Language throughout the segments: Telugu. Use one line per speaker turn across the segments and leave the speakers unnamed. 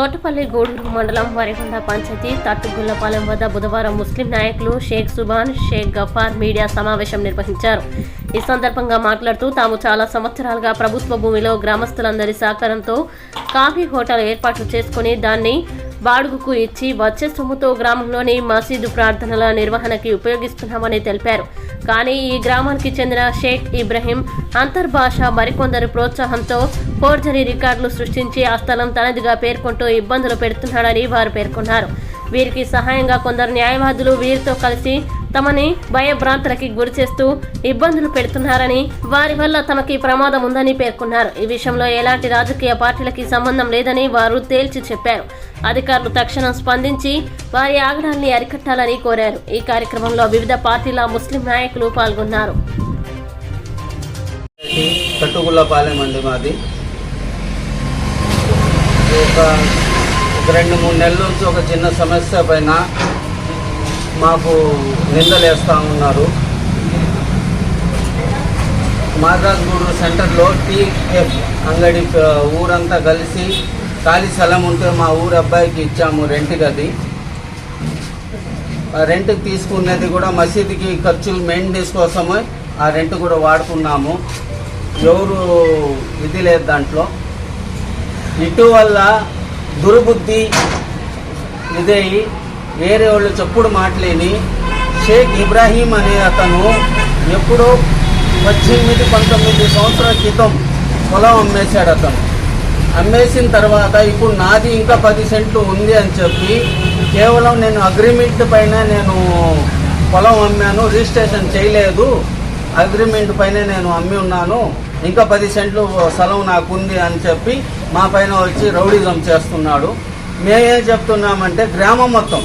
తోటపల్లి గూడూరు మండలం వరికొండ పంచాయతీ తట్టుగుల్లపాలెం వద్ద బుధవారం ముస్లిం నాయకులు షేక్ సుబాన్ షేక్ గఫార్ మీడియా సమావేశం నిర్వహించారు. ఈ సందర్భంగా మాట్లాడుతూ తాము చాలా సంవత్సరాలుగా ప్రభుత్వ భూమిలో గ్రామస్తులందరి సహకారంతో కాఫీ హోటల్ ఏర్పాట్లు చేసుకుని దాన్ని బాడుగుకు ఇచ్చి వచ్చే సొమ్ముతో గ్రామంలోని మసీదు ప్రార్థనల నిర్వహణకి ఉపయోగిస్తున్నామని తెలిపారు. కానీ ఈ గ్రామానికి చెందిన షేక్ ఇబ్రహీం అంతర్భాష మరికొందరు ప్రోత్సాహంతో ఫోర్జరీ రికార్డులు సృష్టించి ఆ స్థలం తనదిగా పేర్కొంటూ ఇబ్బందులు పెడుతున్నాడని వారు పేర్కొన్నారు. వీరికి సహాయంగా కొందరు న్యాయవాదులు వీరితో కలిసి తమని భయభ్రాంతులకి గురి చేస్తూ ఇబ్బందులు పెడుతున్నారని వారి వల్ల తమకి ప్రమాదం ఉందని పేర్కొన్నారు. ఈ విషయంలో ఎలాంటి రాజకీయ పార్టీలకి సంబంధం లేదని వారు తేల్చి చెప్పారు. అధికారులు తక్షణం స్పందించి వారి ఆగడాన్ని అరికట్టాలని కోరారు. ఈ కార్యక్రమంలో వివిధ పార్టీల ముస్లిం నాయకులు పాల్గొన్నారు.
కట్టుగుల్లపాలెం అండి మాది. ఒక ఒక రెండు మూడు నెలల నుంచి ఒక చిన్న సమస్య పైన మాకు నిందలేస్తూ ఉన్నారు. మాదాగూడు సెంటర్లో టీఎఫ్ అంగడి ఊరంతా కలిసి ఖాళీ స్థలం ఉంటే మా ఊరు అబ్బాయికి ఇచ్చాము రెంట్కి అది. ఆ రెంట్కి తీసుకున్నది కూడా మసీదుకి ఖర్చులు మెయింటెనెన్స్ కోసమే ఆ రెంట్ కూడా వాడుకున్నాము. ఎవరు ఇది లేదు దాంట్లో. ఇటువల్ల దుర్బుద్ధి ఇదే వేరే వాళ్ళు చెప్పుడు మాట్లేని షేక్ ఇబ్రాహీం అనే అతను ఎప్పుడో పద్దెనిమిది పంతొమ్మిది సంవత్సరాల క్రితం పొలం అమ్మేశాడు అతను. అమ్మేసిన తర్వాత ఇప్పుడు నాది ఇంకా పది సెంట్లు ఉంది అని చెప్పి కేవలం నేను అగ్రిమెంట్ పైన నేను పొలం అమ్మాను రిజిస్ట్రేషన్ చేయలేదు. అగ్రిమెంట్ పైన నేను అమ్మి ఉన్నాను. ఇంకా పది సెంట్లు స్థలం నాకు ఉంది అని చెప్పి మా పైన వచ్చి రౌడిజం చేస్తున్నాడు. మేమేం చెప్తున్నామంటే గ్రామం మొత్తం.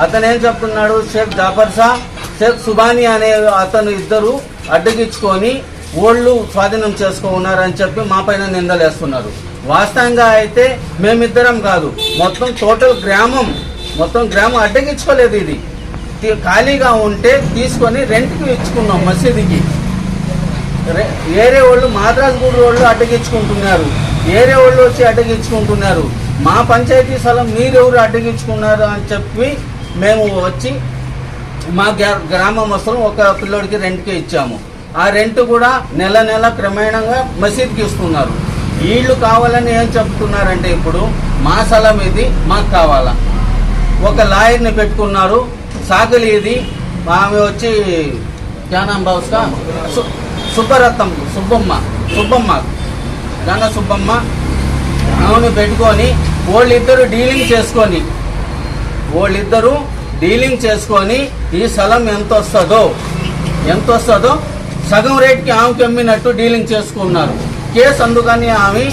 అతను ఏం చెప్తున్నాడు? షేక్ జాఫర్ షా షేక్ సుబానీ అనే అతను ఇద్దరు అడ్డగించుకొని ఓళ్ళు స్వాధీనం చేసుకో ఉన్నారని చెప్పి మా పైన నిందలేస్తున్నారు. వాస్తవంగా అయితే మేమిద్దరం కాదు మొత్తం టోటల్ గ్రామం మొత్తం గ్రామం అడ్డగించుకోలేదు ఇది. ఖాళీగా ఉంటే తీసుకొని రెంట్కి ఇచ్చుకున్నాం మసీదుకి. రే- వేరే వాళ్ళు మాద్రాస్ గూడు వాళ్ళు అడ్డగించుకుంటున్నారు. వేరే వాళ్ళు వచ్చి అడ్డగించుకుంటున్నారు. మా పంచాయతీ స్థలం మీరెవరు అడ్డగించుకున్నారు అని చెప్పి మేము వచ్చి మా గ్రామం వస్త్రం ఒక పిల్లోడికి రెంట్కి ఇచ్చాము. ఆ రెంట్ కూడా నెల నెల క్రమేణంగా మసీద్కి ఇస్తున్నారు. వీళ్ళు కావాలని ఏం చెప్తున్నారంటే ఇప్పుడు మా స్థలం ఇది మాకు కావాలా. ఒక లాయర్ని పెట్టుకున్నారు. సాగలి ఇది ఆమె వచ్చి జ్ఞానం బావుస్కా సు సుబ్బరత్నం సుబ్బమ్మ సుబ్బమ్మ గంగ సుబ్బమ్మ ఆమెను పెట్టుకొని వాళ్ళిద్దరు డీలింగ్ చేసుకొని వాళ్ళిద్దరూ డీలింగ్ చేసుకొని ఈ స్థలం ఎంత వస్తుందో ఎంత వస్తుందో సగం రేట్కి ఆమెకి అమ్మినట్టు డీలింగ్ చేసుకున్నారు. కేసు అందుకని ఆమె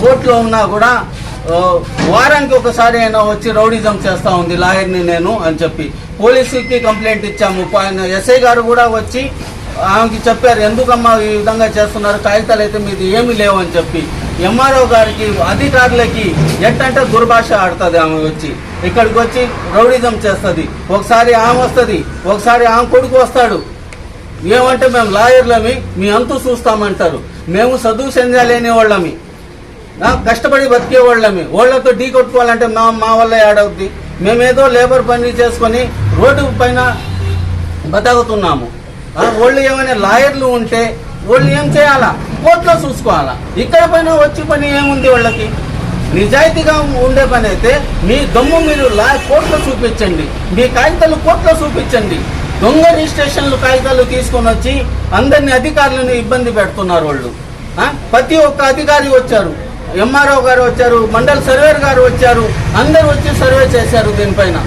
కోర్టులో ఉన్నా కూడా వారానికి ఒకసారి అయినా వచ్చి రౌడిజం చేస్తూ ఉంది లాయర్ని నేను అని చెప్పి. పోలీసుకి కంప్లైంట్ ఇచ్చాము. ఎస్ఐ గారు కూడా వచ్చి ఆమెకి చెప్పారు ఎందుకమ్మా ఈ విధంగా చేస్తున్నారు? కాగితాలు అయితే మీది ఏమీ లేవు అని చెప్పి. ఎంఆర్ఓ గారికి అధికారులకి ఎట్టంటే దుర్భాష ఆడుతుంది ఆమె వచ్చి. ఇక్కడికి వచ్చి రౌడిజం చేస్తుంది. ఒకసారి ఆమె వస్తుంది ఒకసారి ఆమె కొడుకు వస్తాడు. ఏమంటే మేము లాయర్లమి మీ అంతు చూస్తామంటారు. మేము చదువు చెందాలేని వాళ్ళమి. కష్టపడి బతికే వాళ్ళమి. వాళ్ళతో ఢీ కొట్టుకోవాలంటే మా మా వల్ల ఏడవుద్ది మేమేదో లేబర్ పని చేసుకొని రోడ్డు పైన బతకుతున్నాము. వాళ్ళు ఏమైనా లాయర్లు ఉంటే వాళ్ళు ఏం చేయాలా? కోర్టులో చూసుకోవాలా? ఇక్కడ పైన వచ్చి పని ఏముంది వాళ్ళకి? నిజాయితీగా ఉండే పని అయితే మీ గమ్ము మీరు లా కోర్టులో చూపించండి. మీ కాగితాలు కోర్టులో చూపించండి. దొంగ రిజిస్ట్రేషన్లు కాగితాలు తీసుకొని వచ్చి అందరిని అధికారులను ఇబ్బంది పెడుతున్నారు వాళ్ళు. ప్రతి ఒక్క అధికారి వచ్చారు. ఎంఆర్ఓ గారు వచ్చారు మండల్ సర్వేర్ గారు వచ్చారు అందరూ వచ్చి సర్వే చేశారు దీనిపైన.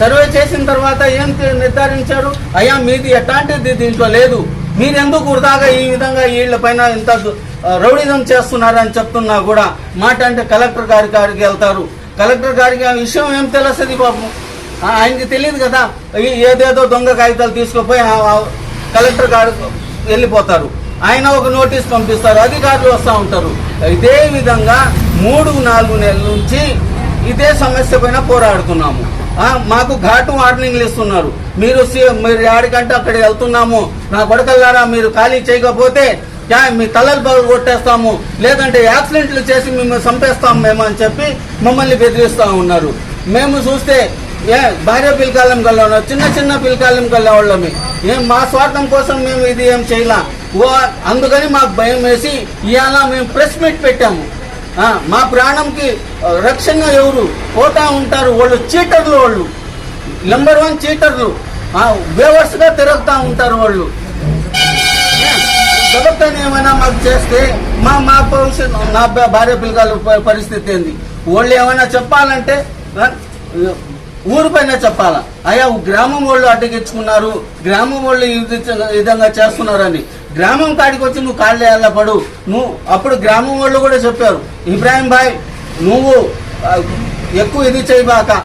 సర్వే చేసిన తర్వాత ఏం నిర్ధారించారు? అయ్యా మీది ఎట్లాంటిది దీంట్లో లేదు. మీరెందుకు వృధాగా ఈ విధంగా వీళ్ళ పైన ఇంత రౌడీజం రౌడిజం చేస్తున్నారని చెప్తున్నా కూడా మాట అంటే కలెక్టర్ గారి గారికి వెళ్తారు. కలెక్టర్ గారికి ఆ విషయం ఏం తెలుస్తుంది పాపం ఆయనకి తెలియదు కదా. ఏదేదో దొంగ కాగితాలు తీసుకుపోయి ఆ- కలెక్టర్ గారు వెళ్ళిపోతారు. ఆయన ఒక నోటీస్ పంపిస్తారు. అధికారులు వస్తూ ఉంటారు. ఇదే విధంగా మూడు నాలుగు నెలల నుంచి ఇదే సమస్య పైన పోరాడుతున్నాము. మాకు ఘాటు వార్నింగ్లు ఇస్తున్నారు. మీరు సి- మీరు ఆడికంటే అక్కడ వెళ్తున్నాము. నా కొడకల్లారా మీరు ఖాళీ చేయకపోతే మీ తలలు పగలు కొట్టేస్తాము. లేదంటే యాక్సిడెంట్లు చేసి మేము చంపేస్తాం మేము అని చెప్పి మమ్మల్ని బెదిరిస్తూ ఉన్నారు. మేము చూస్తే ఏ భార్య పిలకాలం కల్లా చిన్న చిన్న పిలకాలం కల్లా వాళ్ళమి ఏం మా స్వార్థం కోసం మేము ఇది ఏం చేయలేం? ఓ అందుకని మాకు భయం వేసి ఇవాళ మేము ప్రెస్ మీట్ పెట్టాము. మా ప్రాణంకి రక్షణ ఎవరు పోతా ఉంటారు వాళ్ళు చీటర్లు వాళ్ళు. Number one చీటర్లు. బేవర్స్గా తిరుగుతూ ఉంటారు వాళ్ళు. ప్రభుత్వం ఏమైనా మాకు చేస్తే మా మా భవిష్యత్ నా భార్య పిల్లల పరిస్థితి ఏంది? వాళ్ళు ఏమైనా చెప్పాలంటే ఊరు పైన చెప్పాలా? అయ్యా గ్రామం వాళ్ళు అడ్డగించుకున్నారు గ్రామం వాళ్ళు ఈ విధంగా చేస్తున్నారని. గ్రామం కాడికి వచ్చి నువ్వు కాళ్ళు వేయాల పడు? నువ్వు అప్పుడు గ్రామం వాళ్ళు కూడా చెప్పారు ఇబ్రాహిం భాయ్ నువ్వు ఎక్కువ ఇది చేయబాక.